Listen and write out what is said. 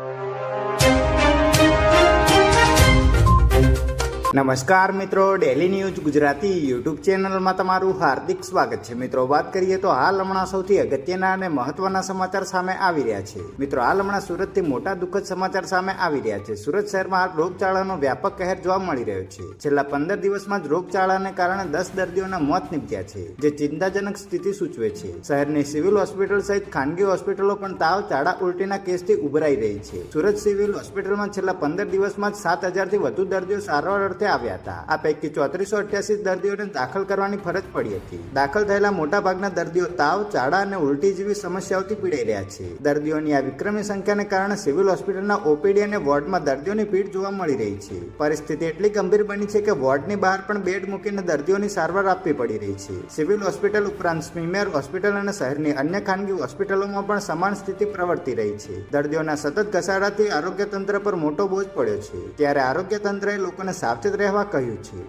you. નમસ્કાર મિત્રો daily news Gujarati YouTube ચેનલમાં તમારું હાર્દિક સ્વાગત છે. મિત્રો, વાત કરીએ તો હાલ હમણાં સૌથી અગત્યના અને મહત્વના સમાચાર સામે આવી રહ્યા છે. મિત્રો, હાલ હમણાં સુરતથી મોટા દુઃખદ સમાચાર સામે આવી રહ્યા છે. સુરત શહેરમાં હાલ રોગચાળાનો વ્યાપક કહેર જોવા મળી રહ્યો છે. છેલ્લા પંદર દિવસમાં જ રોગચાળાને કારણે દસ દર્દીઓના મોત નીપજ્યા છે, જે ચિંતાજનક સ્થિતિ સૂચવે છે. શહેરની સિવિલ હોસ્પિટલ સહિત ખાનગી હોસ્પિટલો પણ તાવ, ચાડા ઉલટીના કેસથી ઉભરાઈ રહી છે. સુરત સિવિલ હોસ્પિટલમાં છેલ્લા પંદર દિવસમાં જ સાત હજારથી વધુ દર્દીઓ સારવાર અર્થે આવ્યા હતા. આ પૈકી ચોત્રીસો અઠ્યાસી દર્દીઓને દાખલ કરવાની ફરજ પડી હતી. દાખલ થયેલા મોટાભાગના દર્દીઓ તાવ, ચાડા અને ઉલટી જેવી સમસ્યાઓથી પીડાઈ રહ્યા છે. દર્દીઓની આ વિક્રમી સંખ્યાને કારણે સિવિલ હોસ્પિટલના ઓપીડી અને વોર્ડમાં દર્દીઓની ભીડ જોવા મળી રહી છે. પરિસ્થિતિ એટલી ગંભીર બની છે કે વોર્ડની બહાર પણ બેડ મૂકીને દર્દીઓની સારવાર આપવી પડી રહી છે. સિવિલ હોસ્પિટલ ઉપરાંત સ્મીમેર હોસ્પિટલ અને શહેરની અન્ય ખાનગી હોસ્પિટલોમાં પણ સમાન સ્થિતિ પ્રવર્તી રહી છે. દર્દીઓના સતત ઘસાડાથી આરોગ્ય તંત્ર પર મોટો બોજ પડ્યો છે. ત્યારે આરોગ્ય તંત્રએ લોકોને સાવચેત રહેવા કહ્યું છે